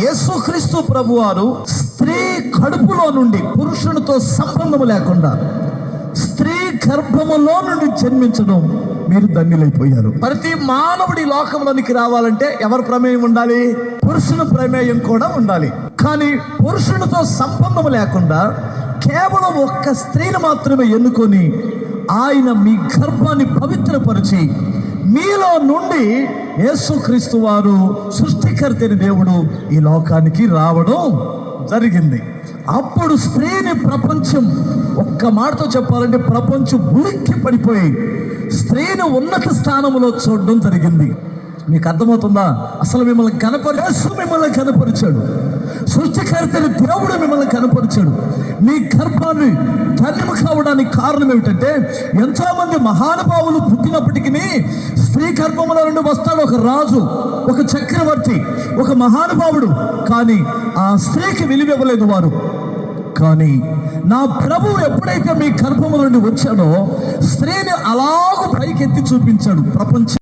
యేసుక్రీస్తు ప్రభువారు స్త్రీ కడుపులో నుండి పురుషునితో సంబంధం లేకుండా స్త్రీ గర్భములో నుండి జన్మించడం మీరు ధన్యులైపోయారు. ప్రతి మానవుడి లోకంలోనికి రావాలంటే ఎవరి ప్రమేయం ఉండాలి? పురుషుని ప్రమేయం కూడా ఉండాలి. కానీ పురుషునితో సంబంధం లేకుండా కేవలం ఒక్క స్త్రీని మాత్రమే ఎన్నుకొని ఆయన మీ గర్భాన్ని పవిత్రపరిచి మీలో నుండి యేసుక్రీస్తు వారు సృష్టికర్తని దేవుడు ఈ లోకానికి రావడం జరిగింది. అప్పుడు స్త్రీని ప్రపంచం ఒక్క మాటతో చెప్పాలంటే ప్రపంచం ఉలిక్కి పడిపోయి స్త్రీని ఉన్నత స్థానంలో చూడడం జరిగింది. మీకు అర్థమవుతుందా? అసలు మిమ్మల్ని కనపరేసు మిమ్మల్ని కనపరిచాడు. సృష్టికర్తని దేవుడు మిమ్మల్ని కనపరిచాడు. మీ గర్భాన్ని ధన్యము కావడానికి కారణం ఏమిటంటే ఎంతోమంది మహానుభావులు పుట్టినప్పటికీ స్త్రీ గర్భముల నుండి వస్తాడు ఒక రాజు ఒక చక్రవర్తి ఒక మహానుభావుడు. కానీ ఆ స్త్రీకి విలువివ్వలేదు వారు. కానీ నా ప్రభు ఎప్పుడైతే మీ గర్భము నుండి వచ్చాడో స్త్రీని అలాగూ పైకెత్తి చూపించాడు ప్రపంచ